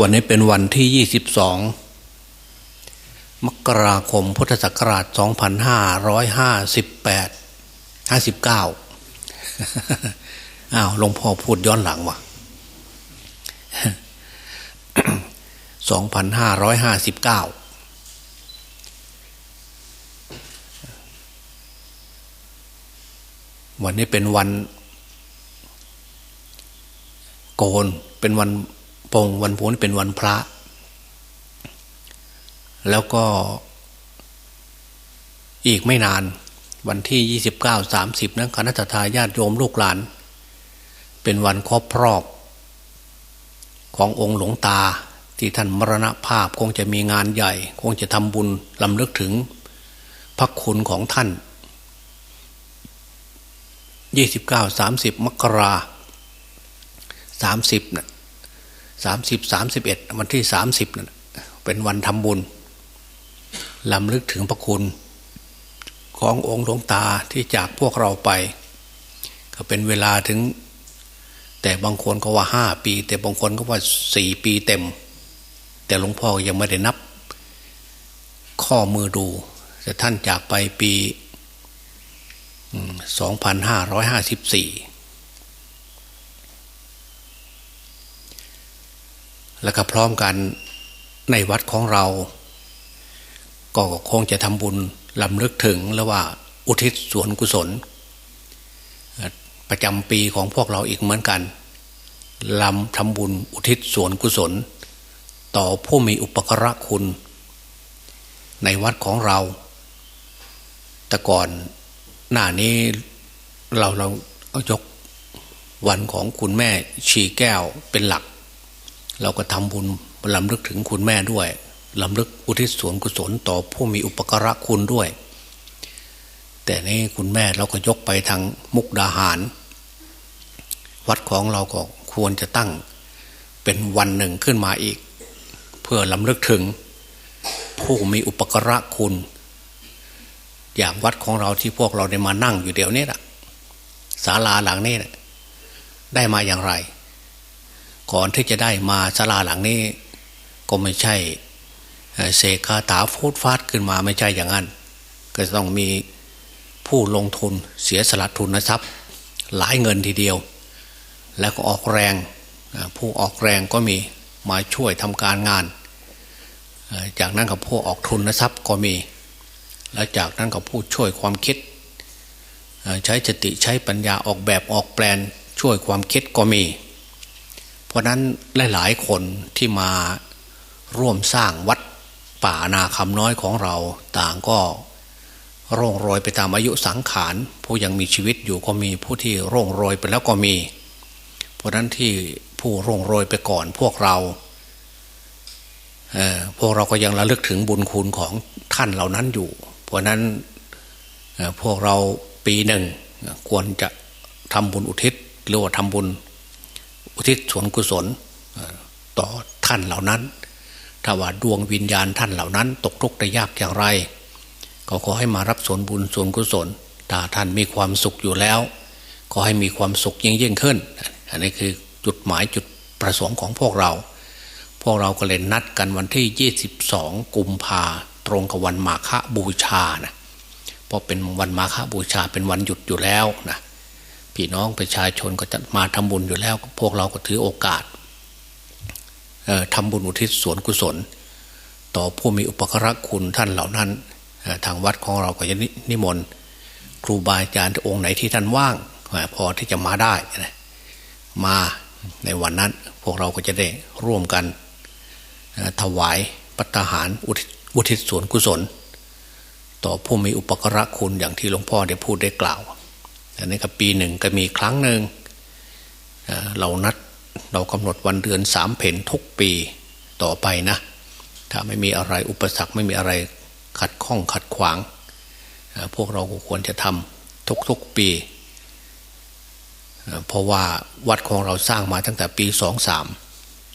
วันนี้เป็นวันที่ 22 มกราคมพุทธศักราช 2558 59 อ้าวหลวงพ่อพูดย้อนหลังว่ะ 2559 วันนี้เป็นวันโกน เป็นวัน ปงวันพุธเป็นวันพระ แล้วก็อีกไม่นานวันที่ยี่สิบเก้าสามสิบนะคณะทาญาติโยมลูกหลาน เป็นวันครอบพรอบ ขององค์หลวงตาที่ท่านมรณภาพคงจะมีงานใหญ่ คงจะทำบุญลำลึกถึงพระคุณของท่านยี่สิบเก้าสามสิบมกราสามสิบนะ สามสิบสามสิบเอ็ดวันที่สามสิบนะเป็นวันทำบุญลำลึกถึงพระคุณ ขององค์หลวงตาที่จากพวกเราไป ก็เป็นเวลาถึง แต่บางคนก็ว่าห้าปี แต่บางคนก็ว่าสี่ปีเต็ม แต่หลวงพ่อยังไม่ได้นับ ข้อมือดูแต่ท่านจากไปปีสองพันห้าร้อยห้าสิบสี่ แล้วก็พร้อมกันในวัดของเรา ก็คงจะทำบุญลำลึกถึงแล้วว่า อุทิศส่วนกุศล ประจำปีของพวกเราอีกเหมือนกันลำทำบุญอุทิศส่วนกุศล ต่อผู้มีอุปกระคุณ ในวัดของเรา แต่ก่อนหน้านี้เราเราเอายกวันของคุณแม่ชีแก้วเป็นหลัก เราก็ทำบุญลำลึกถึงคุณแม่ด้วยลำลึกอุทิศส่วนกุศลต่อผู้มีอุปการะคุณด้วย แต่นี้คุณแม่เราก็ยกไปทางมุกดาหาร วัดของเราก็ควรจะตั้งเป็นวันหนึ่งขึ้นมาอีก เพื่อลำลึกถึงผู้มีอุปการะคุณ อย่างวัดของเราที่พวกเราได้มานั่งอยู่เดี๋ยวนี้ละศาลาหลังนี้ได้มาอย่างไร ก่อนที่จะได้มาศาลาหลังนี้ ก็ไม่ใช่เสกคาถาฟูดฟาดขึ้นมาไม่ใช่อย่างนั้น ก็ต้องมีผู้ลงทุนเสียสละทุนนะทรัพย์ หลายเงินทีเดียว แล้วก็ออกแรงผู้ออกแรงก็มีมาช่วยทำการงาน จากนั้นกับผู้ออกทุนนะทรัพย์ก็มี แล้วจากนั้นกับผู้ช่วยความคิด ใช้สติใช้ปัญญาออกแบบออกแปลนช่วยความคิดก็มี ราะนั้นหลายๆคนที่มาร่วมสร้างวัดป่านาคำน้อยของเราต่างก็ร่องรอยไปตามอายุสังขารผู้ยังมีชีวิตอยู่ก็มีผู้ที่ร่องรอยไปแล้วก็มี เพราะนั้นที่ผู้ร่องรอยไปก่อนพวกเราพวกเราก็ยังระลึกถึงบุญคุณของท่านเหล่านั้นอยู่ เพราะนั้นพวกเราปีหนึ่งควรจะทำบุญอุทิศหรือว่าทำบุญ อุทิศส่วนกุศลต่อท่านเหล่านั้น ถ้าว่าดวงวิญญาณท่านเหล่านั้น ตกทุกข์ได้ยากอย่างไร ก็ขอให้มารับส่วนบุญส่วนกุศลถ้าท่านมีความสุขอยู่แล้ว ขอให้มีความสุขยิ่งยิ่งขึ้น อันนี้คือจุดหมายจุดประสงค์ของพวกเรา พวกเราก็เลยนัดกันวันที่ 22 กุมภาตรงกับวันมาฆบูชานะเพราะเป็นวันมาฆบูชาเป็นวันหยุดอยู่แล้วนะ พี่น้องประชาชนก็จะมาทำบุญอยู่แล้ว พวกเราก็ถือโอกาสทำบุญอุทิศส่วนกุศล ต่อผู้มีอุปกรณ์คุณท่านเหล่านั้น ทางวัดของเราก็จะนิมนต์ครูบาอาจารย์องค์ไหนที่ท่านว่าง พอที่จะมาได้มาในวันนั้น พวกเราก็จะได้ร่วมกันถวายปัตหารอุทิศส่วนกุศล ต่อผู้มีอุปกรณ์คุณอย่างที่หลวงพ่อได้พูดได้กล่าว อันนี้ก็ปีหนึ่งก็มีครั้งหนึ่งเรานัดเรากำหนดวันเดือนสามเพนทุกปีต่อไปนะ ถ้าไม่มีอะไรอุปสรรคไม่มีอะไรขัดข้องขัดขวาง พวกเราควรจะทำทุกๆปี เพราะว่าวัดของเราสร้างมาตั้งแต่ปีสองสาม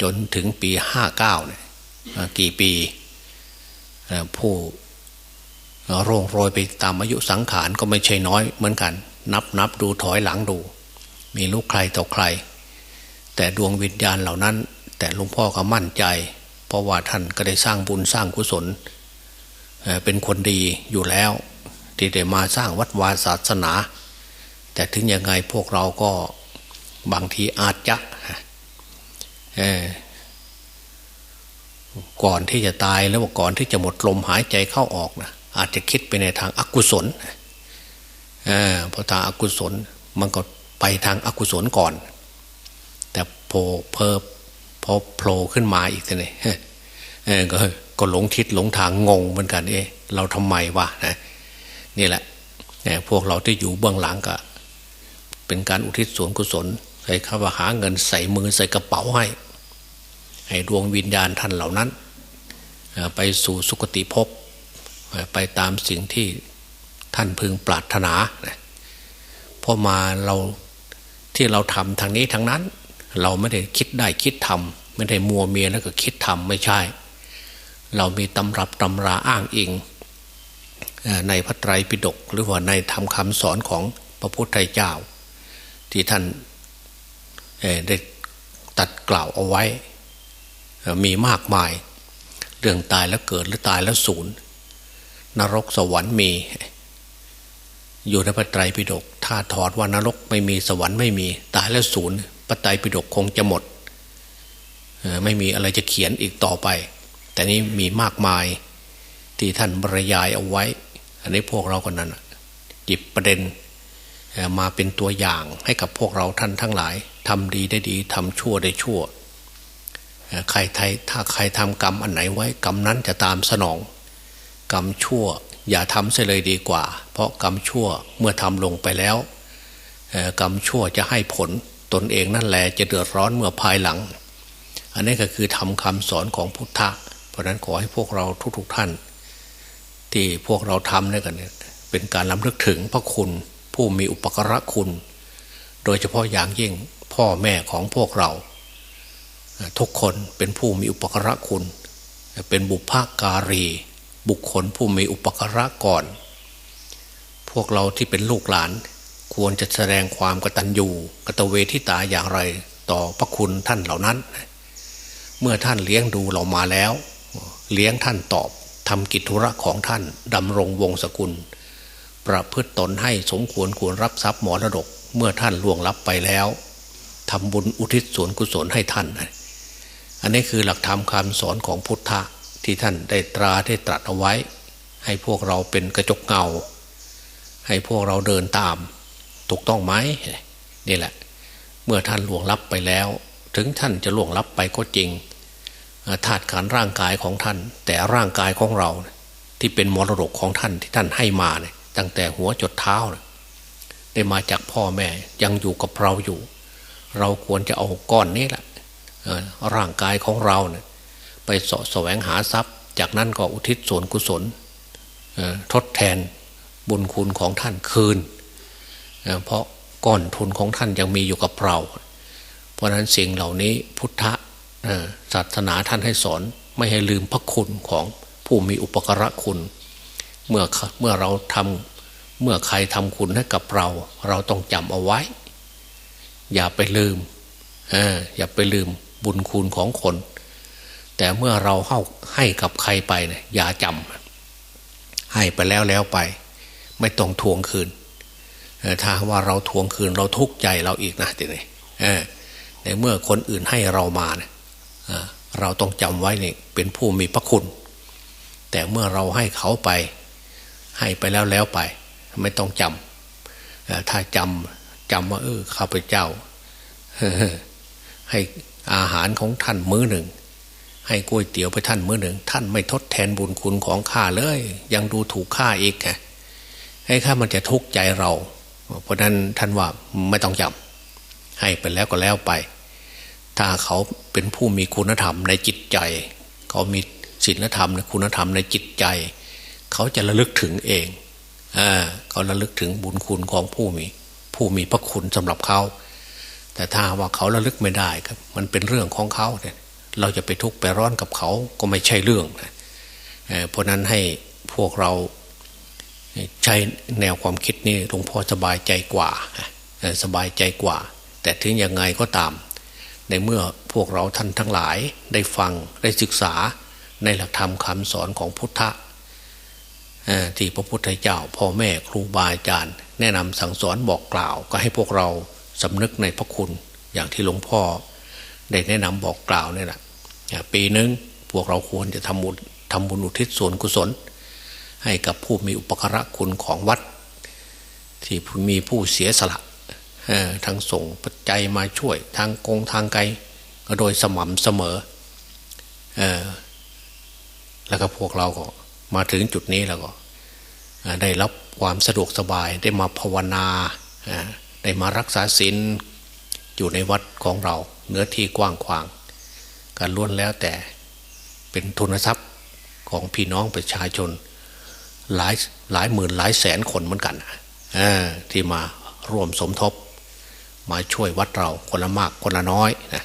จนถึงปีห้าเก้าเนี่ยกี่ปี ผู้โรงโรยไปตามอายุสังขารก็ไม่ใช่น้อยเหมือนกัน นับนับดูถอยหลังดู มีลูกใครต่อใคร แต่ดวงวิญญาณเหล่านั้น แต่หลวงพ่อก็มั่นใจ เพราะว่าท่านก็ได้สร้างบุญสร้างกุศล เป็นคนดีอยู่แล้ว ที่ได้มาสร้างวัดวาศาสนา แต่ถึงยังไงพวกเราก็บางทีอาจจะก่อนที่จะตายแล้วก่อนที่จะหมดลมหายใจเข้าออกนะอาจจะคิดไปในทางอากุศลเพราะทางอากุศลมันก็ไปทางอากุศลก่อน แต่โผล่เพอพอโผล่ขึ้นมาอีกทีนี่ก็ก็หลงทิศหลงทางงงเหมือนกัน เอ๊ะเราทำไมวะนะนี่แหละเนี่ยพวกเราที่อยู่เบื้องหลังก็ เป็นการอุทิศส่วนกุศลใส่ข้าวหาเงินใส่มือใส่กระเป๋าให้ ให้ดวงวิญญาณท่านเหล่านั้น ไปสู่สุคติภพไปตามสิ่งที่ ท่านพึงปรารถนาพอมาเราที่เราทำทางนี้ทางนั้น เราไม่ได้คิดได้คิดทำไม่ได้มัวเมียแล้วก็คิดทำไม่ใช่ เรามีตำรับตำราอ้างอิง ในพระไตรปิฎกหรือว่าในธรรมคำสอนของพระพุทธเจ้า ที่ท่านได้ตัดกล่าวเอาไว้ มีมากมาย เรื่องตายแล้วเกิดหรือตายแล้วสูญนรกสวรรค์มี อยู่ในพระไตรปิฎกถ้าถอดว่านรกไม่มีสวรรค์ไม่มีตายแล้วศูนย์พระไตรปิฎกคงจะหมดไม่มีอะไรจะเขียนอีกต่อไป แต่นี้มีมากมายที่ท่านบรรยายเอาไว้ อันนี้พวกเราคนนั้นหยิบประเด็นมาเป็นตัวอย่างให้กับพวกเราท่านทั้งหลายทำดีได้ดีทำชั่วได้ชั่วใครไทยถ้าใครทำกรรมอันไหนไว้กรรมนั้นจะตามสนอง กรรมชั่ว อย่าทำเสียเลยดีกว่า เพราะกรรมชั่วเมื่อทำลงไปแล้วกรรมชั่วจะให้ผลตนเองนั่นแหละจะเดือดร้อนเมื่อภายหลัง อันนี้ก็คือทำคำสอนของพุทธะ เพราะนั้นขอให้พวกเราทุกๆทท่าน ที่พวกเราทำนี่กันเป็นการล้ำลึกถึงพระคุณผู้มีอุปกระคุณ โดยเฉพาะอย่างยิ่งพ่อแม่ของพวกเรา ทุกคนเป็นผู้มีอุปกระคุณ เป็นบุพการี บุคคลผู้มีอุปกระก่อน พวกเราที่เป็นลูกหลาน ควรจะแสดงความกตัญญูกตเวทิตาอย่างไร ต่อพระคุณท่านเหล่านั้น เมื่อท่านเลี้ยงดูเรามาแล้ว เลี้ยงท่านตอบทำกิจธุระของท่านดำรงวงศกุล ประพฤติตนให้สมควรควรรับทรัพย์มรดกเมื่อท่านล่วงลับไปแล้วทำบุญอุทิศส่วนกุศลให้ท่าน อันนี้คือหลักธรรมคำสอนของพุทธะ ที่ท่านได้ตราได้ตรัสเอาไว้ ให้พวกเราเป็นกระจกเงา ให้พวกเราเดินตาม ถูกต้องไหมนี่แหละ เมื่อท่านหลวงลับไปแล้ว ถึงท่านจะหลวงลับไปก็จริงธาตุขันร่างกายของท่าน แต่ร่างกายของเราที่เป็นมรดกของท่านที่ท่านให้มาเนี่ยตั้งแต่หัวจดเท้านะได้มาจากพ่อแม่ยังอยู่กับเราอยู่ เราควรจะเอาก้อนนี้แหละร่างกายของเราเนี่ย ไปสะแสวงหาทรัพย์ จากนั้นก็อุทิศส่วนกุศลทดแทนบุญคุณของท่านคืน เพราะก้อนทุนของท่านยังมีอยู่กับเรา เพราะนั้นสิ่งเหล่านี้พุทธศาสนาท่านให้สอนไม่ให้ลืมพระคุณของผู้มีอุปกระคุณ เมื่อเมื่อเราทำเมื่อใครทำคุณให้กับเรา เราต้องจำเอาไว้ อย่าไปลืมออย่าไปลืมบุญคุณของคน แต่เมื่อเราเข้าให้กับใครไปเนี่ยอย่าจำให้ไปแล้วแล้วไป ไม่ต้องทวงคืนถ้าว่าเราทวงคืนเราทุกข์ใจเราอีกนะทีนี้ในเมื่อคนอื่นให้เรามาเนี่ยเราต้องจำไว้เนี่ยเป็นผู้มีพระคุณ แต่เมื่อเราให้เขาไป ให้ไปแล้วแล้วไป ไม่ต้องจำถ้าจำจำว่าเออข้าพเจ้าให้อาหารของท่านมื้อหนึ่ง ให้ก๋วยเตี๋ยวไปท่านมื้อหนึ่ง ท่านไม่ทดแทนบุญคุณของข้าเลย ยังดูถูกข้าอีกไงให้ข้ามันจะทุกข์ใจเรา เพราะนั้นท่านว่าไม่ต้องจำให้ไปแล้วก็แล้วไป ถ้าเขาเป็นผู้มีคุณธรรมในจิตใจ เขามีศีลธรรมในคุณธรรมในจิตใจ เขาจะระลึกถึงเองอ่าเขาระลึกถึงบุญคุณของผู้มี ผู้มีพระคุณสำหรับเขาแต่ถ้าว่าเขาระลึกไม่ได้ครับ มันเป็นเรื่องของเขาเนี่ย เราจะไปทุกข์ไปร้อนกับเขาก็ไม่ใช่เรื่องนะเพราะนั้นให้พวกเราใช้แนวความคิดนี้หลวงพ่อสบายใจกว่าสบายใจกว่า แต่ถึงยังไงก็ตามในในเมื่อพวกเราท่านทั้งหลายได้ฟังได้ศึกษาในหลักธรรมคำสอนของพุทธะที่พระพุทธเจ้าพ่อแม่ครูบาอาจารย์ แนะนำสั่งสอนบอกกล่าว ก็ให้พวกเราสำนึกในพระคุณอย่างที่หลวงพ่อ ได้แนะนำบอกกล่าวเนี่ยแหละปีนึงพวกเราควรจะทำบุญทำบุญอุทิศส่วนกุศล ให้กับผู้มีอุปการะคุณของวัด ที่มีผู้เสียสละทั้งส่งปัจจัยมาช่วยทางกงทางไกลโดยสม่ำเสมอแล้วก็พวกเราก็มาถึงจุดนี้แล้วก็ได้รับความสะดวกสบายได้มาภาวนาได้มารักษาศีลอยู่ในวัดของเรา เนื้อที่กว้างขวางการล้วนแล้วแต่เป็นทุนทรัพย์ของพี่น้องประชาชน หลายหลายหมื่นหลายแสนคนเหมือนกันที่มาร่วมสมทบ มาช่วยวัดเราคนละมากคนละน้อยนะ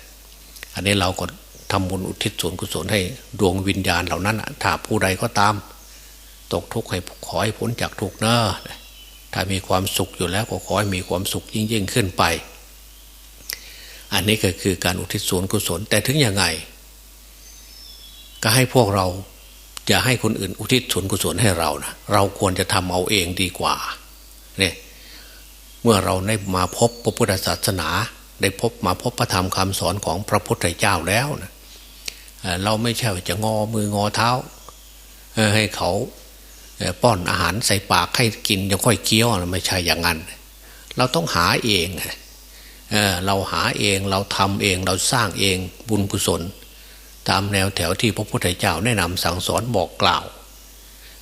อันนี้เราก็ทำบุญอุทิศส่วนกุศลให้ดวงวิญญาณเหล่านั้นถ้าผู้ใดก็ตาม ตกทุกข์ให้ขอให้พ้นจากทุกข์เนอะถ้ามีความสุขอยู่แล้วก็ขอให้มีความสุขยิ่งยิ่งขึ้นไป อันนี้ก็คือการอุทิศส่วนกุศล แต่ถึงยังไง ก็ให้พวกเราอย่าให้คนอื่นอุทิศส่วนกุศลให้เรานะเราควรจะทำเอาเองดีกว่าเนี่ยเมื่อเราได้มาพบพระพุทธศาสนา ได้พบมาพบพระธรรมคำสอนของพระพุทธเจ้าแล้วนะเราไม่ใช่จะงอมืองอเท้าให้เขาป้อนอาหารใส่ปากให้กินยังค่อยเคี้ยวไม่ใช่อย่างนั้น เราต้องหาเอง เเราหาเองเราทำเองเราสร้างเองบุญกุศล ตามแนวแถวที่พระพุทธเจ้าแนะนำสั่งสอนบอกกล่าว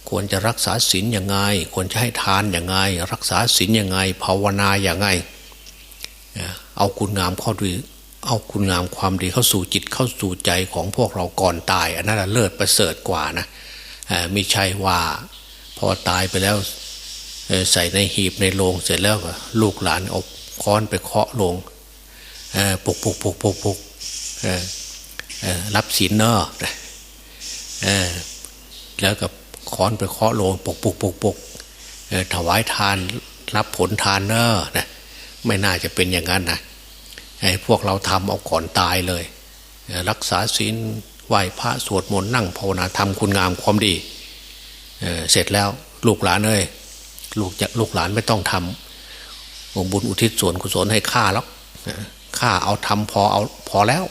ควรจะรักษาศีลอยังไง ควรจะให้ทานอยังไง รักษาศีลอยังไง ภาวนาอย่างไง เอาคุณงามข้อดีเอาคุณงามความดีเข้าสู่จิตเข้าสู่ใจของพวกเราก่อนตาย อันนั้นเลิศประเสริฐกว่านะม่ใช่ว่าพอตายไปแล้วใส่ในหีบในโลงเสร็จแล้วลูกหลานเอา ค้อนไปเคาะลงปุกปุกปุกปุกปุกรับศีลเนอะแล้วกับค้อนไปเคาะลงปุกปุกปุกปุกถวายทานรับผลทานเนอะนะไม่น่าจะเป็นอย่างนั้นนะให้พวกเราทำเอาก่อนตายเลย รักษาศีลไหว้พระสวดมนต์นั่งภาวนาทำคุณงามความดีเเสร็จแล้วลูกหลานเอ้ยลูกจะลูกหลานไม่ต้องทำ บุญอุทิศส่วนกุศลให้ข้าแล้วข้าเอาทำพอเอาพอแล้ว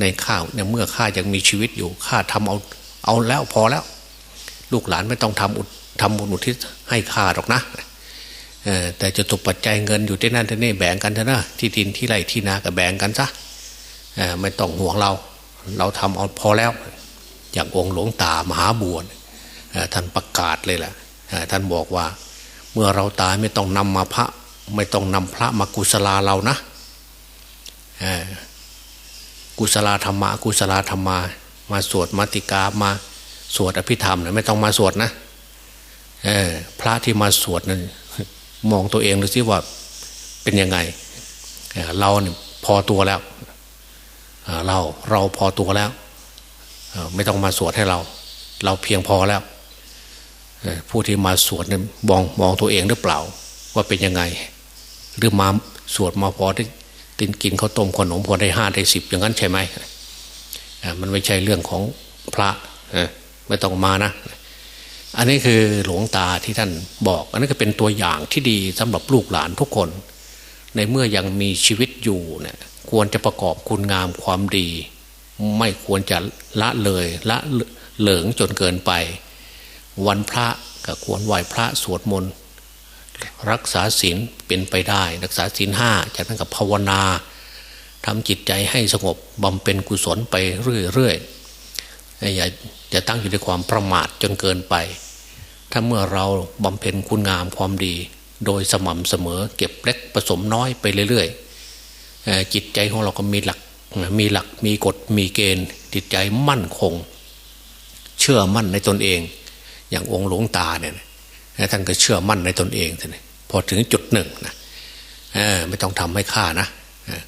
ในข้าเนี่ยเมื่อข้ายังมีชีวิตอยู่ข้าทำเอาเอาแล้วพอแล้ว ลูกหลานไม่ต้องทำทำบุญอุทิศให้ข้าหรอกนะแต่จะตกปัจจัยเงินอยู่ที่นั่นที่นี่แบ่งกันเถอะนะที่ดินที่ไรที่นาก็แบ่งกันซะไม่ต้องห่วงเรา เราทำเอาพอแล้ว อย่างองค์หลวงตามหาบัวท่านประกาศเลยแหละท่านบอกว่า เมื่อเราตายไม่ต้องนำมาพระ ไม่ต้องนำพระมากุศลาเรานะกุศลาธรรมะกุศลาธรรมามาสวดมาติกามาสวดอภิธรรมนะไม่ต้องมาสวดนะพระที่มาสวดนั้นมองตัวเองดูซิว่าเป็นยังไงเราเนี่ยพอตัวแล้วเราเราพอตัวแล้ว ไม่ต้องมาสวดให้เรา เราเพียงพอแล้วผู้ที่มาสวดเนี่ยมองมองตัวเองหรือเปล่า ว่าเป็นยังไง หรือมาสวดมาพอได้ตินกินข้าวต้มขนมพอได้ห้าได้สิบอย่างนั้นใช่ไหมมันไม่ใช่เรื่องของพระไม่ต้องมานะ อันนี้คือหลวงตาที่ท่านบอก อันนี้ก็เป็นตัวอย่างที่ดีสำหรับลูกหลานทุกคน ในเมื่อยังมีชีวิตอยู่เนี่ยควรจะประกอบคุณงามความดี ไม่ควรจะละเลยละเหลิงจนเกินไป วันพระก็ควรไหวพระสวดมนต์ รักษาศีลเป็นไปได้ รักษาศีลห้าจากนั้นกับภาวนาทำจิตใจให้สงบบำเพ็ญกุศลไปเรื่อยๆอย่าจะตั้งอยู่ในความประมาทจนเกินไป ถ้าเมื่อเราบำเพ็ญคุณงามความดี โดยสม่ำเสมอเก็บเล็กผสมน้อยไปเรื่อยๆจิตใจของเราก็มีหลักมีหลักมีกฎมีเกณฑ์ จิตใจมั่นคง เชื่อมั่นในตนเอง อย่างองค์หลวงตาเนี่ย ท่านก็เชื่อมั่นในตนเองท่านพอถึงจุดหนึ่งนะไม่ต้องทำให้ข้านะ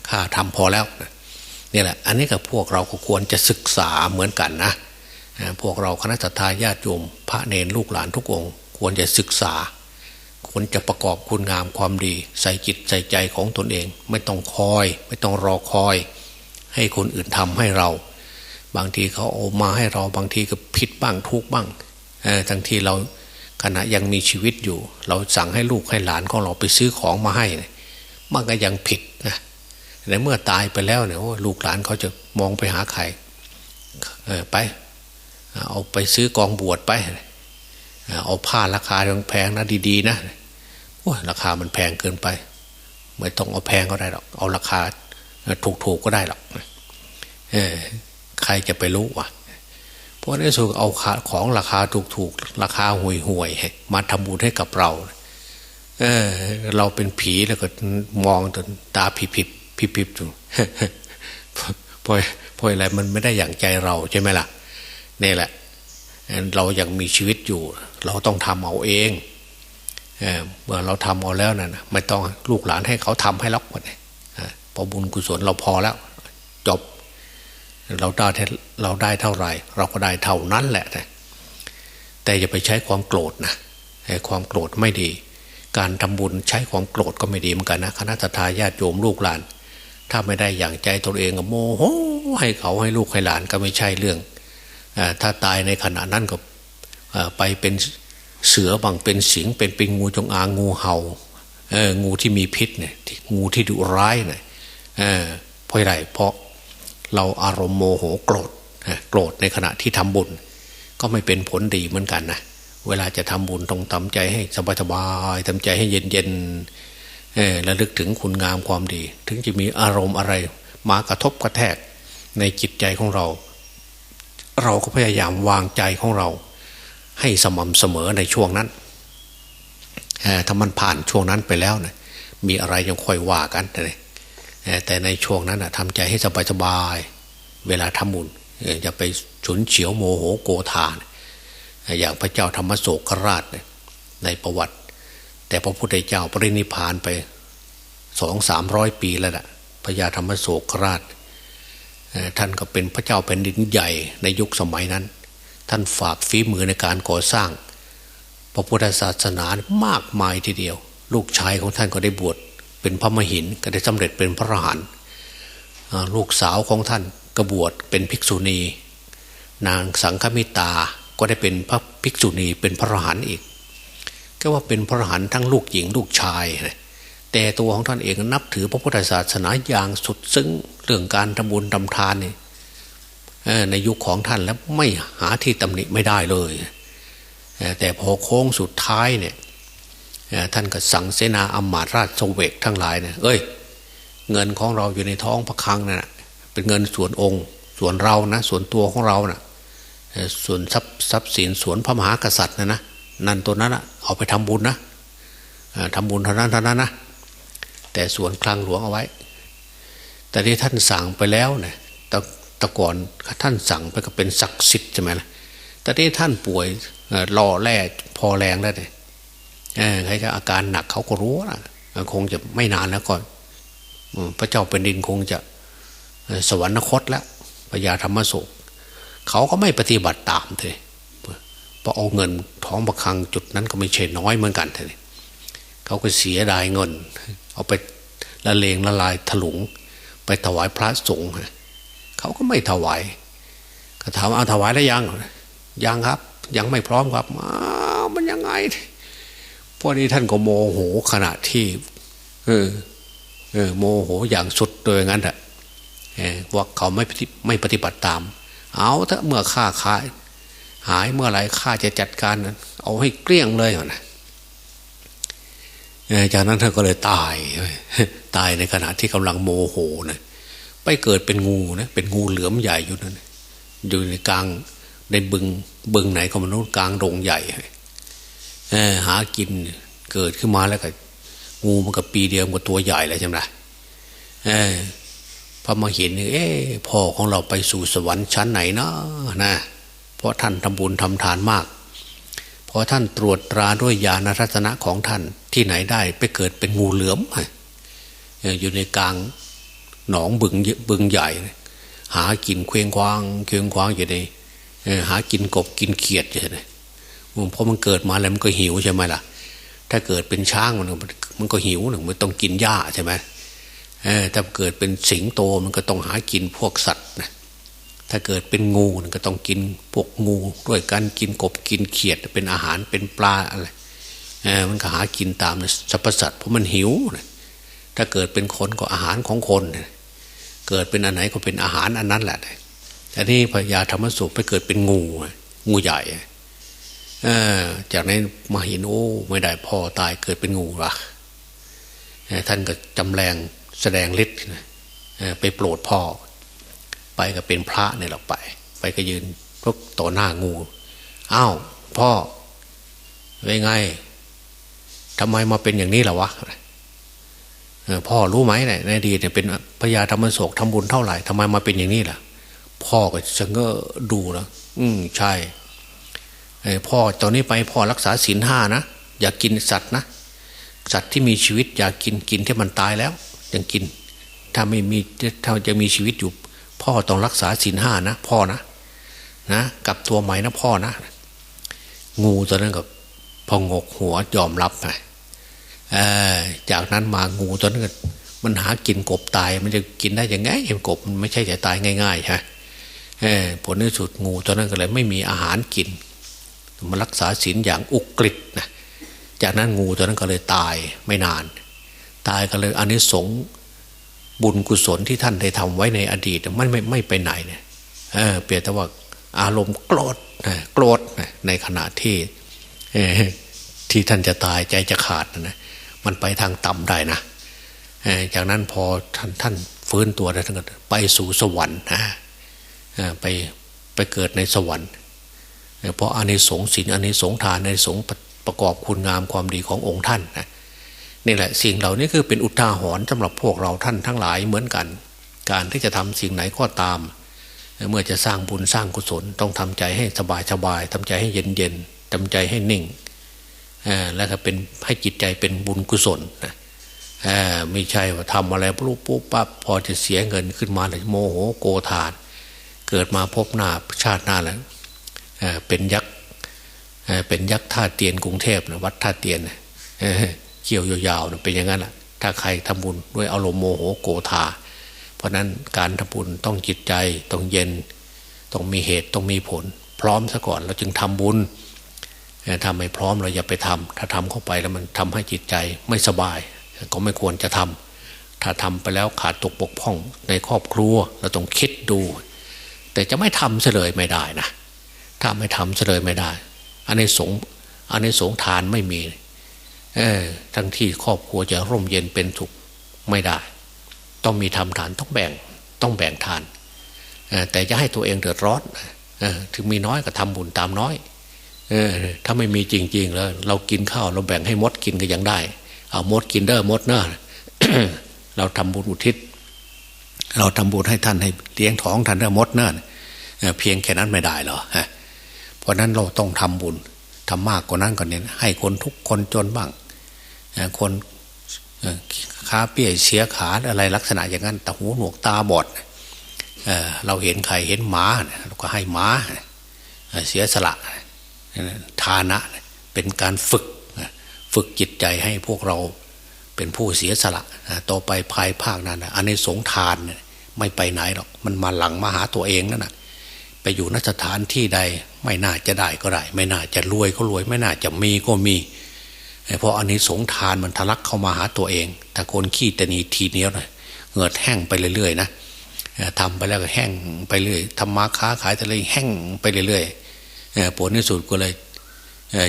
ข้าทำพอแล้วนี่แหละ อันนี้กับพวกเราก็ควรจะศึกษาเหมือนกันนะพวกเราคณะทาญาติโยมพระเนรลูกหลานทุกองค์ ควรจะศึกษา ควรจะประกอบคุณงามความดี ใส่จิตใส่ใจของตนเอง ไม่ต้องคอย ไม่ต้องรอคอย ให้คนอื่นทำให้เรา บางทีเขาเอามาให้เราบางทีก็ผิดบ้างทุกบ้างทั้งที่เรา ขณะยังมีชีวิตอยู่ เราสั่งให้ลูกให้หลานของเราไปซื้อของมาให้มันก็ยังผิดนะแต่เมื่อตายไปแล้วเนี่ยลูกหลานเขาจะมองไปหาใครไป เอาไปซื้อกองบวชไป เอาผ้าราคาแพงนะดีๆนะโอ้ราคามันแพงเกินไป ไม่ต้องเอาแพงก็ได้หรอก เอาราคาถูกๆก็ได้หรอกเออใครจะไปรู้วะ ราะในสุดเอาของราคาถูกๆ ราคาห่วยๆมาทำบุญให้กับเรา เออ เราเป็นผีแล้วก็มองจนตาผิบผิบผิบผิบอยู่พอยพอยอะไรมันไม่ได้อย่างใจเราใช่ไหมล่ะนี่แหละ เรายังมีชีวิตอยู่ เราต้องทำเอาเองเเมื่อเราทำเอาแล้วนะ่ะไม่ต้องลูกหลานให้เขาทำให้ล็อกหมดพอบุญกุศลเราพอแล้ว จบ เราได้เราได้เท่าไหร่ เราก็ได้เท่านั้นแหละ แต่อย่าไปใช้ความโกรธนะความโกรธไม่ดี การทำบุญใช้ความโกรธก็ไม่ดีเหมือนกันนะคณะทาญาติโยมลูกหลาน ถ้าไม่ได้อย่างใจตนเองก็โมโหให้เขาให้ลูกให้หลานก็ไม่ใช่เรื่องถ้าตายในขณะนั้นก็ไปเป็นเสือบางเป็นสิงเป็นเป็นงูจงอางงูเห่าเองูที่มีพิษเนี่ยงูที่ดุร้ายเนี่ยเออเพราะอะไรเพราะ เราอารมณ์โมโหโกรธโกรธในขณะที่ทำบุญ ก็ไม่เป็นผลดีเหมือนกันนะเวลาจะทำบุญต้องทำใจให้สบายสบายทำใจให้เย็นเย็นระลึกถึงคุณงามความดี ถึงจะมีอารมณ์อะไร มากระทบกระแทกในจิตใจของเรา เราก็พยายามวางใจของเรา ให้สม่ำเสมอในช่วงนั้นถ้ามันผ่านช่วงนั้นไปแล้วนะมีอะไรยังค่อยว่ากันเลย แต่ในช่วงนั้นทำใจให้สบายๆเวลาทำบุญอย่าไปฉุนเฉียวโมโหโกธาอย่างพระเจ้าธรรมโศกราชในประวัติ แต่พระพุทธเจ้าปรินิพานไปสองสามร้อยปีแล้วนะพระยาธรรมโศกราช ท่านก็เป็นพระเจ้าแผ่นดินใหญ่ในยุคสมัยนั้น ท่านฝากฝีมือในการก่อสร้าง พระพุทธศาสนามากมายทีเดียว ลูกชายของท่านก็ได้บวช เป็นพระมหินก็ได้สำเร็จเป็นพระอรหันต์ลูกสาวของท่านก็บวชเป็นภิกษุณี นางสังฆมิตาก็ได้เป็นพระภิกษุณีเป็นพระอรหันต์อีก ก็ว่าเป็นพระอรหันต์ทั้งลูกหญิงลูกชาย แต่ตัวของท่านเองนับถือพระพุทธศาสนาอย่างสุดซึ้งเรื่องการทำบุญทำทานนี่ในยุคของท่านแล้วไม่หาที่ตำหนิไม่ได้เลย แต่พอโค้งสุดท้ายเนี่ย ท่านก็สั่งเสนาอมมาตราชสเวกทั้งหลายเนี่ยเอ้ย เงินของเราอยู่ในท้องพระคลังนะ่ะเป็นเงินส่วนองค์ ส่วนเรานะ ส่วนตัวของเรานะ่ะส่วนทรัพย์ทรัพย์สินส่วนพระมหากษัตริย์นะนะนั่นตัวนั้นนะเอาไปทำบุญนะทำบุญเท่านั้นเท่านั้นนะแต่ส่วนคลังหลวงเอาไว้ แต่ที่ท่านสั่งไปแล้วเนี่ยแต่ก่อนท่านสั่งไปก็เป็นศักดิ์สิทธิ์ใช่ไหมล่ะแต่ที่ท่านป่วยรอแร่พอแรงแล้วเนี่ย ใครจะอาการหนักเขาก็รู้นะคงจะไม่นานแล้วก่อนพระเจ้าเป็นดินคงจะสวรรคตแล้วพญาธรรมโศกเขาก็ไม่ปฏิบัติตามเลยเพราะเอาเงินท้องประคังจุดนั้นก็ไม่ใช่น้อยเหมือนกันเลยเขาก็เสียดายเงิน เอาไปละเลงละลายถลุง ไปถวายพระสงฆ์เขาก็ไม่ถวายก็ถามเอาถวายได้ยังยังครับ ยังไม่พร้อมครับมันยังไง พวกนี้ท่านก็โมโหขณะที่เออเออโมโหอย่างสุดโดยงั้นแหละว่าเขาไม่ไม่ปฏิบัติตาม เอาถ้าเมื่อข้าขายหายเมื่อไรข้าจะจัดการ เอาให้เกลี้ยงเลยนะจากนั้นท่านก็เลยตาย ตายในขณะที่กำลังโมโหนะไปเกิดเป็นงูนะเป็นงูเหลือมใหญ่อยู่นั่นอยู่ในกลางในบึงบึงไหนก็มนนู้นกลางโรงใหญ่ หากินเกิดขึ้นมาแล้วก็งูมันก็ปีเดียวกับตัวใหญ่เลยใช่ไหมพอมาเห็นเอ๊พ่อของเราไปสู่สวรรค์ชั้นไหนนะนะเพราะท่านทำบุญทำทานมากพอท่านตรวจตราด้วยญาณรัตนะของท่านที่ไหนได้ไปเกิดเป็นงูเหลือมอยู่ในกลางหนองบึงบึงใหญ่ หากินเคว้งคว้างเคว้งคว้างอยู่ในหากินกบกินเขียดอยู่เลย เพราะมันเกิดมาแล้วมันก็หิวใช่ไหมล่ะ ถ้าเกิดเป็นช้างมันมันก็หิวหนึ่งมันต้องกินหญ้าใช่ไหมถ้าเกิดเป็นสิงโตมันก็ต้องหากินพวกสัตว์นะถ้าเกิดเป็นงูมันก็ต้องกินพวกงู ด้วยกันกินกบกินเขียด เป็นอาหารเป็นปลาอะไรมันก็หากินตามสรรพสัตว์เพราะมันหิวถ้าเกิดเป็นคนก็อาหารของคนเกิดเป็นอันไหนก็เป็นอาหารอันนั้นแหละแต่นี่พญาธรรมสุขไปเกิดเป็นงู งูใหญ่ จากนั้นมาเห็นโอ้ไม่ได้พ่อตายเกิดเป็นงูละท่านก็จำแรงแสดงฤทธิ์ไปโปรดพ่อ ไปก็เป็นพระเนี่ยหรอไป ไปก็ยืนพวกต่อหน้างูอ้าวพ่อเป็นไงทำไมมาเป็นอย่างนี้ล่ะวะพ่อรู้ไหมเนี่ยในอดีตเนี่ยเป็นพญาธรรมโศกทำบุญเท่าไหร่ทำไมมาเป็นอย่างนี้ล่ะ พ่อก็ชะเง้อดูแล้วอืมใช่ พ่อตอนนี้ไปพ่อรักษาศีลห้านะอย่ากกินสัตว์นะสัตว์ที่มีชีวิตอย่ากกินกินที่มันตายแล้วยังกิน ถ้าไม่มีถ้าจะมีชีวิตอยู่ พ่อต้องรักษาศีลห้านะพ่อนะนะกับตัวใหม่นะพ่อนะ งูตอนนั้นกับพองกหัวยอมรับไงจากนั้นมางูตอนนั้นมันหากินกบตาย มันจะกินได้ยังไงเห็นกบมันไม่ใช่จะตายง่ายๆใช่ผลในสุดงูตอนนั้นก็เลยไม่มีอาหารกิน มารักษาศีลอย่างอุกฤษนะจากนั้นงูตัวนั้นก็เลยตายไม่นาน ตายก็เลยอันนี้สงบุญกุศลที่ท่านได้ทำไว้ในอดีตมันไม่ไม่ไปไหนเนี่ยเออเปลี่ยนแต่ว่าอารมณ์โกรธนะโกรธนะในขณะที่ที่ท่านจะตายใจจะขาดนะมันไปทางต่ำได้นะจากนั้นพอท่านท่านฟื้นตัวได้ท่านก็ไปสู่สวรรค์นะไปไปเกิดในสวรรค์ เพราะอานิสงส์ศีลอานิสงส์ทานอานิสงส์ประกอบคุณงามความดีขององค์ท่านนะนี่แหละสิ่งเหล่านี้คือเป็นอุทาหรณ์สำหรับพวกเราท่านทั้งหลายเหมือนกัน การที่จะทำสิ่งไหนก็ตาม เมื่อจะสร้างบุญสร้างกุศล ต้องทำใจให้สบายสบายทำใจให้เย็นเย็นทำใจให้นิ่งแล้วก็เป็นให้จิตใจเป็นบุญกุศลนะไม่ใช่ว่าทำอะไรปุ๊บปุ๊บปั๊บพอจะเสียเงินขึ้นมาเลยโมโหโกธาน เกิดมาพบหน้าชาติหน้าแล้ว เป็นยักษ์เป็นยักษ์ท่าเตียนกรุงเทพนะวัดท่าเตียนเกี่ยวยาวๆเป็นอย่างนั้นแหละถ้าใครทำบุญด้วยอารมณ์โมโหโกธา เพราะนั้นการทำบุญต้องจิตใจต้องเย็น ต้องมีเหตุต้องมีผล พร้อมซะก่อนเราจึงทำบุญทำไม่พร้อมเราอย่าไปทำถ้าทำเข้าไปแล้วมันทำให้จิตใจไม่สบาย ก็ไม่ควรจะทำถ้าทำไปแล้วขาดตกบกพร่องในครอบครัวเราต้องคิดดู แต่จะไม่ทำเฉลยไม่ได้นะ ถ้าไม่ทำเฉลยไม่ได้ อันในสงอันในสงทานไม่มี เออ ทั้งที่ครอบครัวจะร่มเย็นเป็นสุขไม่ได้ ต้องมีทำทานต้องแบ่งต้องแบ่งทาน แต่จะให้ตัวเองเดือดร้อนถึงมีน้อยก็ทำบุญตามน้อยออถ้าไม่มีจริง ๆ แล้ว เรากินข้าวเราแบ่งให้มดกินก็ยังได้ เอามดกินเด้อมดเนอะเราทำบุญอุทิศ เราทำบุญให้ท่านให้เลี้ยงท้องท่านเด้อมดเนอะเพียงแค่นั้นไม่ได้หรอฮะ เพราะนั้นเราต้องทำบุญทำมากกว่านั้นก่อนเนี่ยให้คนทุกคนจนบ้างคนขาเปี้ยเสียขาอะไรลักษณะอย่างนั้นตาหูหนวกตาบอดเเราเห็นใครเห็นหมาเราก็ให้หมาเสียสละทานะเป็นการฝึกฝึกจิตใจให้พวกเราเป็นผู้เสียสละต่อไปภายภาคนั้นอันนี้สงทานไม่ไปไหนหรอกมันมาหลังมาหาตัวเองนั่นแหะไปอยู่นสถานที่ใด ไม่น่าจะได้ก็ได้ ไม่น่าจะรวยก็รวย ไม่น่าจะมีก็มีเพราะอันนี้สงทานมันทะลักเข้ามาหาตัวเองแต่คนขี้ตนีทีเนี้ยเลยเงิดแห้งไปเรื่อยๆนะทำไปแล้วก็แห้งไปเรื่อยทำมาค้าขายแต่เลยแห้งไปเรื่อยๆผลในสุดก็เลย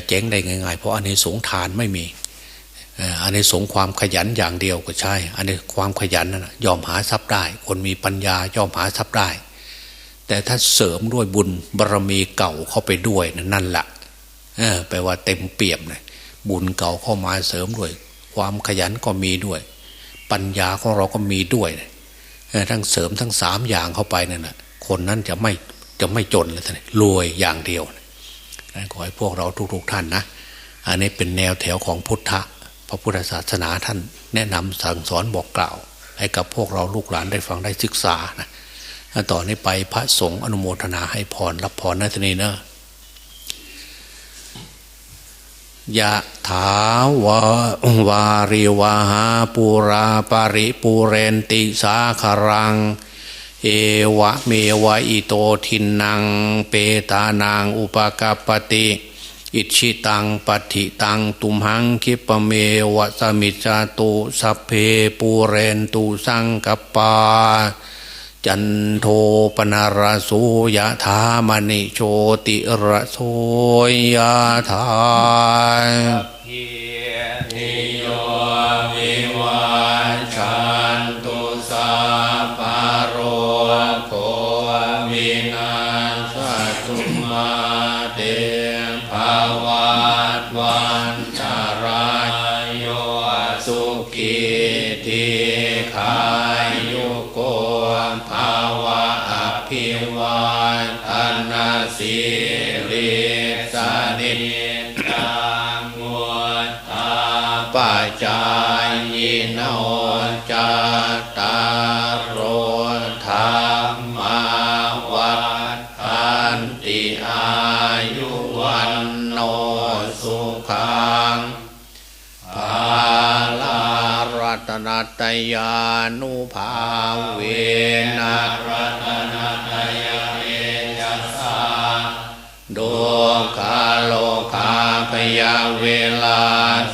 เจ๊งได้ง่ายๆเพราะอันนี้สงทานไม่มีอันนี้สงความขยันอย่างเดียวก็ใช่ อันนี้ความขยันนะยอมหาทรัพย์ได้ คนมีปัญญายอมหาทรัพย์ได้ แต่ถ้าเสริมด้วยบุญบารรมีเก่าเข้าไปด้วยนั่นแหละแปลว่าเต็มเปี่ยมเลยบุญเก่าเข้ามาเสริมด้วย ความขยันก็มีด้วย ปัญญาของเราก็มีด้วยทั้งเสริมทั้งสามอย่างเข้าไปนั่นแหะคนนั้นจะไม่จะไม่จนเลยท่านรวยอย่างเดียวนั่นขอให้พวกเราทุกๆท่านนะอันนี้เป็นแนวแถวของพุทธะพระพุทธศาสนาท่าน แนะนำสั่งสอนบอกกล่าว ให้กับพวกเราลูกหลานได้ฟังได้ศึกษานะ ต่อนนี้ไปพระสงฆ์อนุโมทนาให้พรรับพรนัทนีเนะยะถาวาวาริวาหาปูราปาริปูเรนติสาคารัง เอวะเมวะอิโตทินัง เปตานางอุปกาปติอิชิตังปฏิตังตุมหังคิปเมวะสมิจาตุสัพเพปูเรนตุสังกปา จันโทปนารสุยะธามณิโชติระโสยะธานิโยวิวาชันตุสัพ ตนัตยานุภาเวนะรัตนัตยาเยสาโดคาโลคาพยาเวลา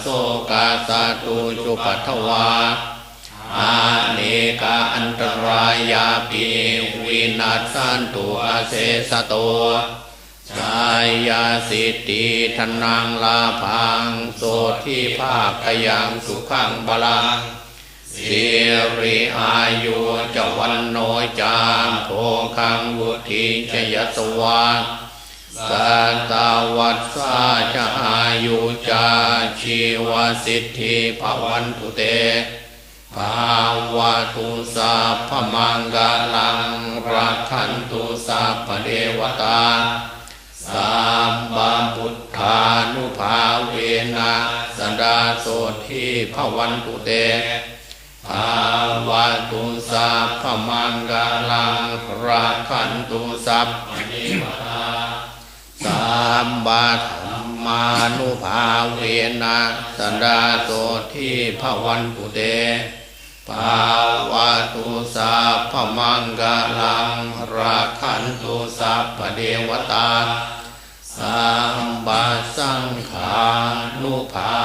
โสกาสตุจุปัทวาอาเนกาอันตรายาปีวินาศสันตุอาเสสโตชายาสิทธิธนังลาพังโสที่ภาคยังสุขังบาลัง สิริอายุจวันโนจามโพคังวุธิจยสวาสัตวัตสาจะอายุจาชีวสิทธิภวันตุเตภาวะตุสัพพมังกาลังรักขันตุสัพพเทวตาสัมมาพุทธานุภาเวนะสันดาโสทีพวันตุเต ภาวะตุสัพพมังกาลังรักขันตุสัพพเทวตาสัมมาธรรมานุภาเวนะสันดาโสทีพวันตุเตภาวะตุสัพพมังกาลังรักขันตุสัพพเทวตาสัมบาสังขานุภา